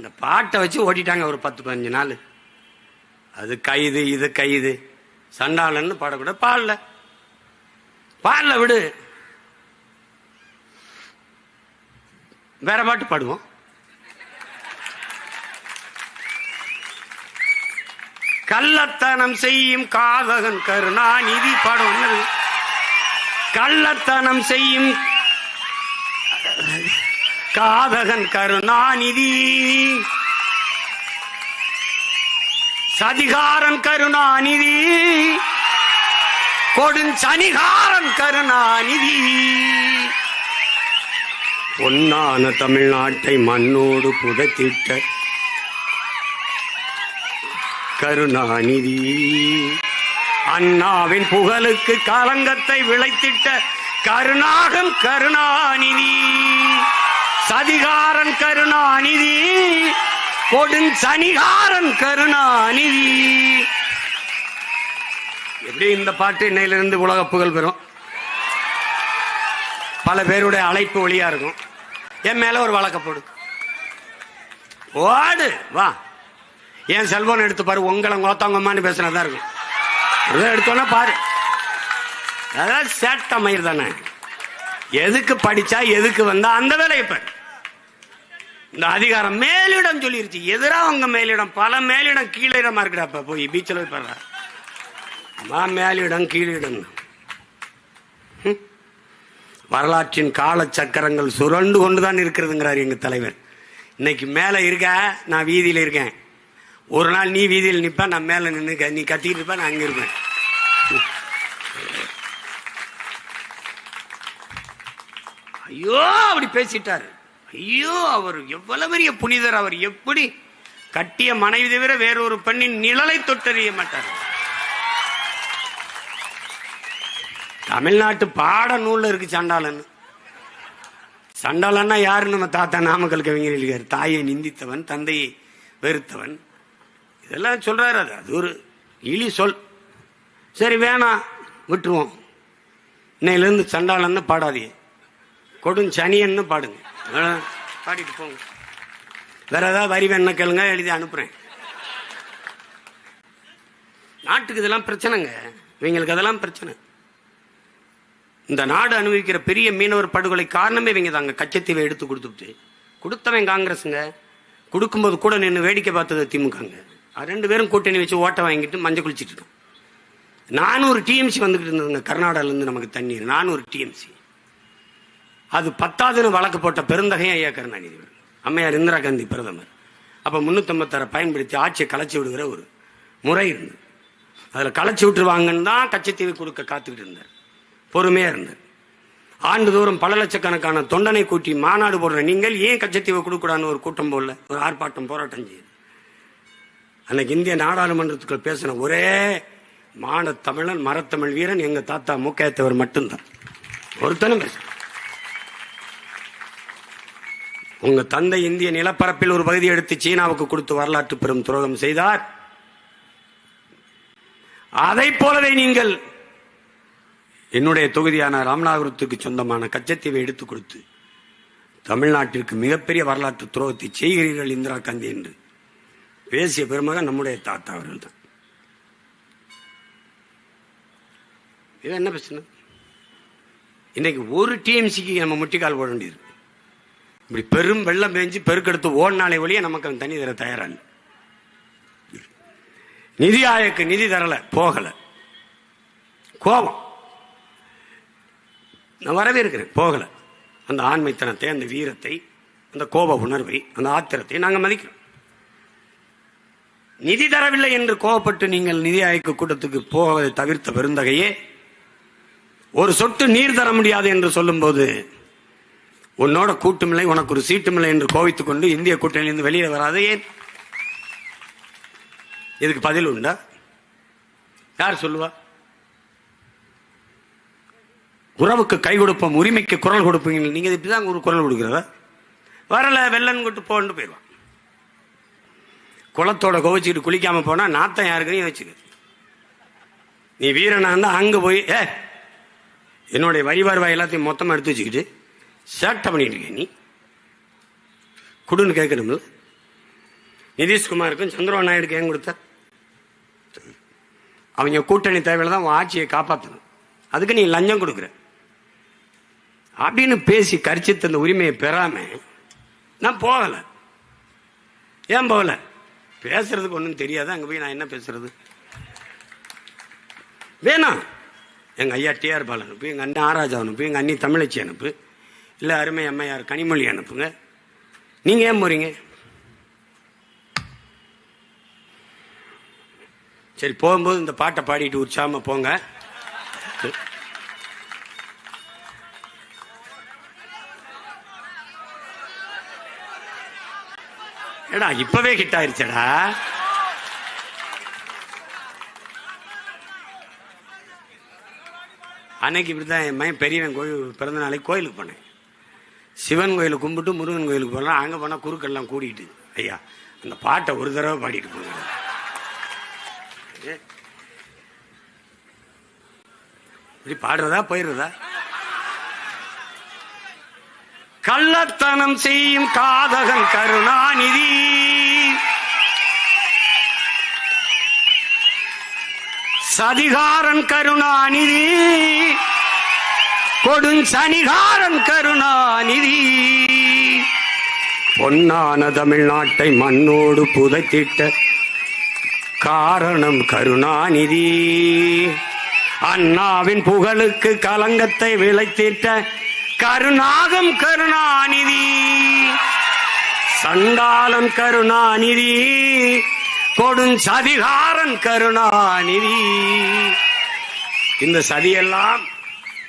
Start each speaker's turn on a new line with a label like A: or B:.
A: இந்த பாட்டை வச்சு ஓட்டிட்டாங்க ஒரு பத்து பதினஞ்சு நாள். அது கைது இது கைது. சண்டாளன்னு பாடக்கூட பாடல. பாடல விடு. வேற பாட்டு பாடுவோம். கள்ளத்தனம் செய்யும் காதகன் கருணாநிதி பாடம். கள்ளத்தனம் செய்யும் காதகன் கருணாநிதி. சதிகாரன் கருணாநிதி. கொடுஞ்சனிகாரன் கருணாநிதி. பொன்னான தமிழ்நாட்டை மண்ணோடு புதைத்திட்ட கருணாநிதி. அண்ணாவின் புகழுக்கு களங்கத்தை விளைத்திட்ட கருணாகன் கருணாநிதி. சதிகாரன் கருணாநிதி கொடுஞ்சனிகாரன் கருணாநிதி. எப்படி இந்த பாட்டு இன்னையிலிருந்து உலக புகழ் பெறும்? பல பேருடைய அழைப்பு ஒளியா இருக்கும். என் மேல ஒரு வழக்க போடு. ஓடு வா. என் செல்போன் எடுத்து பாரு உங்களை கோத்தாங்கம்மான்னு பேசுனதா இருக்கும். அதான் எடுத்தோன்னா பாரு. அதான் சேட்ட மயிர் தானே. எதுக்கு படிச்சா எதுக்கு வந்தா அந்த வேலையை பாரு. இந்த அதிகாரம் மேலிடம் சொல்லிருச்சு. எதிரா அவங்க மேலிடம் பல மேலிடம் கீழிடமா இருக்குடாப்பா போய் பீச்சில் போய் பாரு அம்மா மேலிடம் கீழிடம். வரலாற்றின் கால சக்கரங்கள் சுரண்டு கொண்டுதான் இருக்கிறதுங்கிறார் எங்க தலைவர். இன்னைக்கு மேல இருக்க நான் வீதியில் இருக்கேன். ஒரு நாள் நீ வீதியில் நிற்ப நான் மேல நின்று நீ கத்திக்கிட்டு இருப்ப நான் அங்க இருப்பேன். ஐயோ அப்படி பேசிட்டாரு. ஐயோ அவர் எவ்வளவு பெரிய புனிதர் அவர் எப்படி கட்டிய மனைவி தவிர வேறொரு பெண்ணின் நிழலை தொட்டறிய மாட்டார்? தமிழ்நாட்டு பாட நூல்ல இருக்கு சண்டாளன் சண்டாளன்னா யாரு நம்ம தாத்தா நாமக்கல் கவிஞர் இருக்கார் தாயை நிந்தித்தவன் தந்தையை வெறுத்தவன். இதெல்லாம் சொல்றாரு அது. அது ஒரு இழி சொல். சரி வேணாம் விட்டுருவோம். இன்னையிலேருந்து சண்டாளன்னு பாடாதீங்க. கொடும் சனியன்னு பாடுங்க. பாடிட்டு போங்க. வேற ஏதாவது வரி வேணா கேளுங்க எழுதி அனுப்புறேன். நாட்டுக்கு இதெல்லாம் பிரச்சனைங்க. இவங்களுக்கு அதெல்லாம் பிரச்சனை. இந்த நாடு அனுபவிக்கிற பெரிய மீனவர் படுகொலை காரணமே இவங்க தாங்க. கச்சத்தீவை எடுத்து கொடுத்துட்டு. கொடுத்தவன் காங்கிரஸுங்க கொடுக்கும்போது கூட நின்று வேடிக்கை பார்த்தது திமுகங்க. ரெண்டு பேரும் கூட்டணி வச்சு ஓட்டை வாங்கிட்டு மஞ்சள் குளிச்சிட்டு இருக்கான். நானூறு டிஎம்சி வந்துகிட்டு இருந்ததுங்க. கர்நாடகால இருந்து நமக்கு தண்ணீர். நானூறு டிஎம்சி அது பத்தாவதுன்னு வழக்கு போட்ட பெருந்தகையும் ஐயா கருணாநிதி அம்மையார் இந்திரா காந்தி பிரதமர். அப்போ முன்னூத்தம்பத்தாறை பயன்படுத்தி ஆட்சியை கலைச்சி விடுகிற ஒரு முறை இருந்தது. அதில் கலைச்சி விட்டுருவாங்கன்னு தான் கச்சத்தீவு கொடுக்க காத்துக்கிட்டு இருந்தார். பொறுமையாக இருந்தார். ஆண்டுதோறும் பல லட்சக்கணக்கான தொண்டனை கூட்டி மாநாடு போடுற நீங்கள் ஏன் கச்சத்தீவை கொடுக்கூடாதுன்னு ஒரு கூட்டம் போடல ஒரு ஆர்ப்பாட்டம் போராட்டம் செய்யுது அன்னைக்கு இந்திய நாடாளுமன்றத்துக்குள் பேசின ஒரே மானத்தமிழன் தமிழன் மரத்தமிழ் வீரன் எங்கள் தாத்தா முக்கியத்தவர் மட்டும்தான். ஒருத்தனும் பேச உங்க தந்தை இந்திய நிலப்பரப்பில் ஒரு பகுதி எடுத்து சீனாவுக்கு கொடுத்து வரலாற்று பெரும் துரோகம் செய்தார். அதை போலவே நீங்கள் என்னுடைய தொகுதியான ராமநாதபுரத்துக்கு சொந்தமான கச்சத்தீவை எடுத்து கொடுத்து தமிழ்நாட்டிற்கு மிகப்பெரிய வரலாற்று துரோகத்தை செய்கிறீர்கள் இந்திரா காந்தி என்று பேசிய பெருமகன் நம்முடைய தாத்தா அவர்கள் தான் இது என்ன பிரச்சனை? இன்னைக்கு ஒரு டிஎம்சிக்கு நம்ம முட்டிக்கால் போட வேண்டியது இப்படி பெரும் வெள்ளம் பெஞ்சு பெருக்கெடுத்து ஓடினாலே வழியே நமக்கு அவன் தண்ணி தர தயாரா இல்லை. நிதி ஆயக்கு நிதி தரல போகல. கோபம். நான் வரவே இருக்கிறேன் போகல. அந்த ஆண்மைத்தனத்தை அந்த வீரத்தை அந்த கோப உணர்வை அந்த ஆத்திரத்தை நாங்கள் மதிக்கிறோம். நிதி தரவில்லை என்று கோபப்பட்டு நீங்கள் நிதி ஆயக்கு கூட்டத்துக்கு போவதை தவிர்த்த பெருந்தகையே ஒரு சொட்டு நீர் தர முடியாது என்று சொல்லும்போது உன்னோட கூட்டுமில்லை உனக்கு ஒரு சீட்டுமில்லை என்று கோவித்துக் கொண்டு இந்திய கூட்டணியிலிருந்து வெளியே வராது. ஏன் இதுக்கு பதில் உண்டா? யார் சொல்லுவா? உறவுக்கு கை கொடுப்போம் உரிமைக்கு குரல் கொடுப்பீங்க நீங்க இப்படிதான் ஒரு குரல் கொடுக்கிறதா? வரல வெள்ளன் கொட்டு போன்னு போயிடுவான். குளத்தோட கோவிச்சுக்கிட்டு குளிக்காம போனா நாத்தம் யாருக்குன்னு வச்சுக்க நீ வீரனா இருந்தா அங்க போய் ஏ என்னுடைய வரி எல்லாத்தையும் மொத்தமா எடுத்து வச்சுக்கிட்டு சேட்டை பண்ணிட்டு இருக்க நீ. குடுன்னு கேட்கணும்ல. நிதிஷ்குமாருக்கும் சந்திரபாபு நாயுடுக்கு ஏன் கொடுத்த? அவங்க கூட்டணி தேவையில தான் உன் ஆட்சியை காப்பாற்றணும் அதுக்கு நீ லஞ்சம் கொடுக்குற. அப்படின்னு பேசி கரிச்சித்த அந்த உரிமையை பெறாம நான் போகலை. ஏன் போகல? பேசுறதுக்கு ஒன்றும் தெரியாது? அங்கே போய் நான் என்ன பேசுறது? வேணாம். எங்கள் ஐயா டிஆர் பால் அனுப்பு எங்கள் அண்ணன் ஆராஜா அனுப்பு எங்கள் அண்ணி தமிழச்சி அனுப்பு. இல்லை அருமை அம்மையார் கனிமொழி அனுப்புங்க. நீங்க ஏன் போறீங்க? சரி போகும்போது இந்த பாட்டை பாடிட்டு உற்சாம போங்க. ஏடா இப்பவே ஹிட் ஆயிருச்சடா. அன்னைக்கு இப்படிதான் என் மகன் பெரியவன் கோயில் பிறந்த நாளைக்கு கோயிலுக்கு போனேன். சிவன் கோயிலுக்கு கும்பிட்டு முருகன் கோயிலுக்கு போகலாம் அங்கே போனால் குறுக்கெல்லாம் கூடிட்டு. ஐயா அந்த பாட்டை ஒரு தடவை பாடிட்டு போங்க. இப்படி பாடுறதா போயிடுறதா? கள்ளத்தனம் செய்யும் காதகன் கருணாநிதி. சதிகாரன் கருணாநிதி. கொடுஞ்சனிகாரன் கருணாநிதி. பொன்னான தமிழ்நாட்டை மண்ணோடு புதைத்திட்ட காரணம் கருணாநிதி. அண்ணாவின் புகழுக்கு கலங்கத்தை விளைத்திட்ட கருணாகம் கருணாநிதி. சண்டாளன் கருணாநிதி கொடுஞ்சதிகாரன் கருணாநிதி. இந்த சதியெல்லாம்